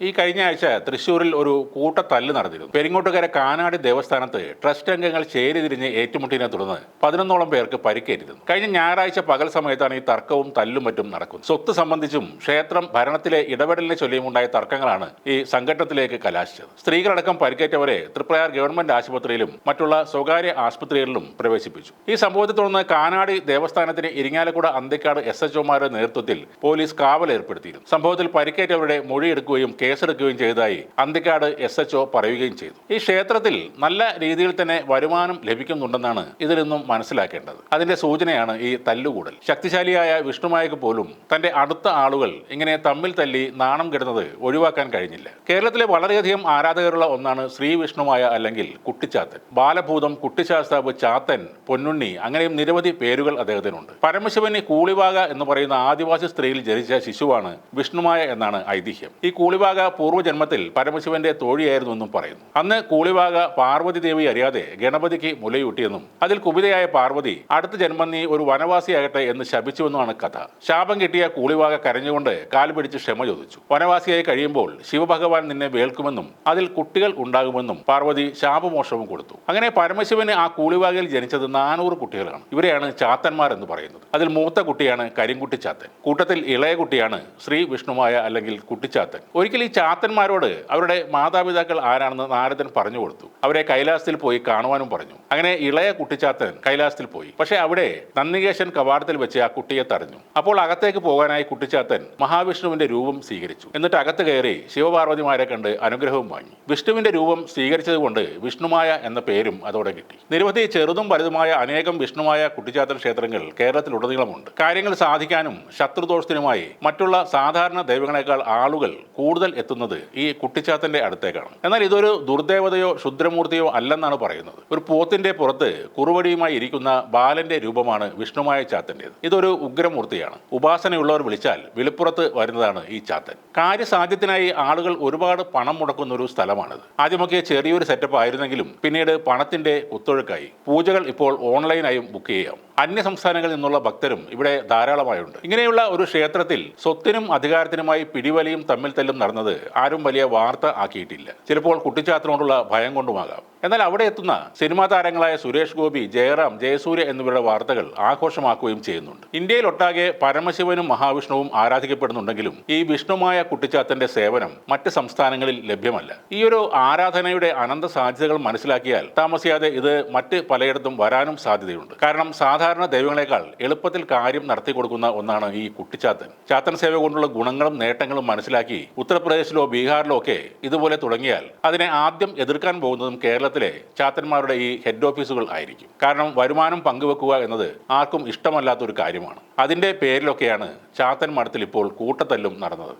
ഈ കഴിഞ്ഞ ആഴ്ച തൃശ്ശൂരിൽ ഒരു കൂട്ടത്തല്ല് നടന്നിരുന്നു. പെരിങ്ങോട്ടുകര കാനാടി ദേവസ്ഥാനത്ത് ട്രസ്റ്റ് അംഗങ്ങൾ ചേരി തിരിഞ്ഞ് ഏറ്റുമുട്ടിനെ തുടർന്ന് പതിനൊന്നോളം പേർക്ക് പരിക്കേറ്റിരുന്നു. കഴിഞ്ഞ ഞായറാഴ്ച പകൽ സമയത്താണ് ഈ തർക്കവും തല്ലും മറ്റും നടക്കുന്നത്. സ്വത്ത് സംബന്ധിച്ചും ക്ഷേത്രം ഭരണത്തിലെ ഇടപെടലിനെ ചൊല്ലിയും ഉണ്ടായ തർക്കങ്ങളാണ് ഈ സംഘട്ടത്തിലേക്ക് കലാശിച്ചത്. സ്ത്രീകളടക്കം പരിക്കേറ്റവരെ തൃപ്രയാർ ഗവൺമെന്റ് ആശുപത്രിയിലും മറ്റുള്ള സ്വകാര്യ ആശുപത്രികളിലും പ്രവേശിപ്പിച്ചു. ഈ സംഭവത്തെ തുടർന്ന് കാനാടി ദേവസ്ഥാനത്തിന് ഇരിങ്ങാലക്കുട അന്തിക്കാട് എസ് എച്ച്ഒമാരുടെ നേതൃത്വത്തിൽ പോലീസ് കാവൽ ഏർപ്പെടുത്തിയിരുന്നു. സംഭവത്തിൽ പരിക്കേറ്റവരുടെ മൊഴിയെടുക്കുകയും കേസെടുക്കുകയും ചെയ്തതായി അന്തിക്കാട് എസ് എച്ച് പറയുകയും ചെയ്തു. ഈ ക്ഷേത്രത്തിൽ നല്ല രീതിയിൽ തന്നെ വരുമാനം ലഭിക്കുന്നുണ്ടെന്നാണ് ഇതിൽ നിന്നും മനസ്സിലാക്കേണ്ടത്. അതിന്റെ സൂചനയാണ് ഈ തല്ലുകൂടൽ. ശക്തിശാലിയായ വിഷ്ണുമായക്ക് പോലും തന്റെ അടുത്ത ആളുകൾ ഇങ്ങനെ തമ്മിൽ തല്ലി നാണം കെടുന്നത് ഒഴിവാക്കാൻ കഴിഞ്ഞില്ല. കേരളത്തിലെ വളരെയധികം ആരാധകരുള്ള ഒന്നാണ് ശ്രീ വിഷ്ണുമായ അല്ലെങ്കിൽ കുട്ടിച്ചാത്തൻ. ബാലഭൂതം കുട്ടിശാസ്താവ് ചാത്തൻ പൊന്നുണ്ണി അങ്ങനെയും നിരവധി പേരുകൾ അദ്ദേഹത്തിനുണ്ട്. പരമശിവന് കൂളിവാക എന്ന് പറയുന്ന ആദിവാസി സ്ത്രീയിൽ ജനിച്ച ശിശുവാണ് വിഷ്ണുമായ എന്നാണ് ഐതിഹ്യം. ഈ കൂളിവാക പൂർവജന്മത്തിൽ പരമശിവന്റെ തോഴിയായിരുന്നു എന്നും പറയുന്നു. അന്ന് കൂളിവാക പാർവതി ദേവി അറിയാതെ ഗണപതിക്ക് മുലയൂട്ടിയെന്നും അതിൽ കുപിതയായ പാർവതി അടുത്ത ജന്മം നീ ഒരു വനവാസിയാകട്ടെ എന്ന് ശപിച്ചുവെന്നുമാണ് കഥ. ശാപം കിട്ടിയ കൂളിവാക കരഞ്ഞുകൊണ്ട് കാൽ പിടിച്ച് ക്ഷമ ചോദിച്ചു. വനവാസിയായി കഴിയുമ്പോൾ ശിവഭഗവാൻ നിന്നെ വേൾക്കുമെന്നും അതിൽ കുട്ടികൾ ഉണ്ടാകുമെന്നും പാർവതി ശാപമോഷവും കൊടുത്തു. അങ്ങനെ പരമശിവന് ആ കൂളിവാകയിൽ ജനിച്ചത് നാനൂറ് കുട്ടികളാണ്. ഇവരെയാണ് ചാത്തന്മാർ എന്ന് പറയുന്നത്. അതിൽ മൂത്ത കുട്ടിയാണ് കരിങ്കുട്ടി ചാത്തൻ കൂട്ടത്തിൽ ഇളയ കുട്ടിയാണ് ശ്രീ വിഷ്ണുമായ അല്ലെങ്കിൽ കുട്ടിച്ചാത്തൻ. ഒരിക്കൽ ഈ ചാത്തന്മാരോട് അവരുടെ മാതാപിതാക്കൾ ആരാണെന്ന് നാരദൻ പറഞ്ഞു കൊടുത്തു. അവരെ കൈലാസത്തിൽ പോയി കാണുവാനും പറഞ്ഞു. അങ്ങനെ ഇളയ കുട്ടിച്ചാത്തൻ കൈലാസത്തിൽ പോയി. പക്ഷേ അവിടെ നന്ദികേശൻ കവാടത്തിൽ വെച്ച് ആ കുട്ടിയെ തടഞ്ഞു. അപ്പോൾ അകത്തേക്ക് പോകാനായി കുട്ടിച്ചാത്തൻ മഹാവിഷ്ണുവിന്റെ രൂപം സ്വീകരിച്ചു. എന്നിട്ട് അകത്ത് കയറി ശിവപാർവതിമാരെ കണ്ട് അനുഗ്രഹവും വാങ്ങി. വിഷ്ണുവിന്റെ രൂപം സ്വീകരിച്ചതുകൊണ്ട് വിഷ്ണുമായ എന്ന പേരും അതോടെ കിട്ടി. നിരവധി ചെറുതും വലുതുമായ അനേകം വിഷ്ണുമായ കുട്ടിച്ചാത്തൻ ക്ഷേത്രങ്ങൾ കേരളത്തിലുടനീളമുണ്ട്. കാര്യങ്ങൾ സാധിക്കാനും ശത്രുദോഷത്തിനുമായി മറ്റുള്ള സാധാരണ ദൈവങ്ങളെക്കാൾ ആളുകൾ കൂടുതൽ എത്തുന്നത് ഈ കുട്ടിച്ചാത്തന്റെ അടുത്തേക്കാണ്. എന്നാൽ ഇതൊരു ദുർദേവതയോ ക്ഷുദ്രമൂർത്തിയോ അല്ലെന്നാണ് പറയുന്നത്. ഒരു പോത്തിന്റെ പുറത്ത് കുറുവടിയുമായി ഇരിക്കുന്ന ബാലന്റെ രൂപമാണ് വിഷ്ണുമായ ചാത്തന്റേത്. ഇതൊരു ഉഗ്രമൂർത്തിയാണ്. ഉപാസനയുള്ളവർ വിളിച്ചാൽ വിളിപ്പുറത്ത് വരുന്നതാണ് ഈ ചാത്തൻ. കാര്യസാധ്യത്തിനായി ആളുകൾ ഒരുപാട് പണം മുടക്കുന്ന ഒരു സ്ഥലമാണിത്. ആദ്യമൊക്കെ ചെറിയൊരു സെറ്റപ്പ് ആയിരുന്നെങ്കിലും പിന്നീട് പണത്തിന്റെ കുത്തൊഴുക്കായി പൂജകൾ ഇപ്പോൾ ഓൺലൈനായും ബുക്ക് ചെയ്യാം. അന്യ സംസ്ഥാനങ്ങളിൽ നിന്നുള്ള ഭക്തരും ഇവിടെ ധാരാളമായുണ്ട്. ഇങ്ങനെയുള്ള ഒരു ക്ഷേത്രത്തിൽ സ്വത്തിനും അധികാരത്തിനുമായി പിടിവലിയും തമ്മിൽ തല്ലും നടന്നത് ആരും വലിയ വാർത്ത ആക്കിയിട്ടില്ല. ചിലപ്പോൾ കുട്ടിച്ചാത്തനോടുള്ള ഭയം കൊണ്ടുമാകാം. എന്നാൽ അവിടെ എത്തുന്ന സിനിമാ താരങ്ങളായ സുരേഷ് ഗോപി ജയറാം ജയസൂര്യ എന്നിവരുടെ വാർത്തകൾ ആഘോഷമാക്കുകയും ചെയ്യുന്നുണ്ട്. ഇന്ത്യയിലൊട്ടാകെ പരമശിവനും മഹാവിഷ്ണുവും ആരാധിക്കപ്പെടുന്നുണ്ടെങ്കിലും ഈ വിഷ്ണുമായ കുട്ടിച്ചാത്തന്റെ സേവനം മറ്റ് സംസ്ഥാനങ്ങളിൽ ലഭ്യമല്ല. ഈ ഒരു ആരാധനയുടെ അനന്ത സാധ്യതകൾ മനസ്സിലാക്കിയാൽ താമസിയാതെ ഇത് മറ്റ് പലയിടത്തും വരാനും സാധ്യതയുണ്ട്. കാരണം സാധാരണ ദൈവങ്ങളെക്കാൾ എളുപ്പത്തിൽ കാര്യം നടത്തി കൊടുക്കുന്ന ഒന്നാണ് ഈ കുട്ടിച്ചാത്തൻ. ചാത്തൻ സേവ കൊണ്ടുള്ള ഗുണങ്ങളും നേട്ടങ്ങളും മനസ്സിലാക്കി ഉത്തർപ്രദേശിലോ ബീഹാറിലോ ഒക്കെ ഇതുപോലെ തുടങ്ങിയാൽ അതിനെ ആദ്യം എതിർക്കാൻ പോകുന്നതും കേരളത്തിലെ ചാത്തന്മാരുടെ ഈ ഹെഡ് ഓഫീസുകൾ ആയിരിക്കും. കാരണം വരുമാനം പങ്കുവെക്കുക എന്നത് ആർക്കും ഇഷ്ടമല്ലാത്ത ഒരു കാര്യമാണ്. അതിന്റെ പേരിലൊക്കെയാണ് ചാത്തൻ മഠത്തിൽ ഇപ്പോൾ കൂട്ടത്തല്ലും നടന്നത്.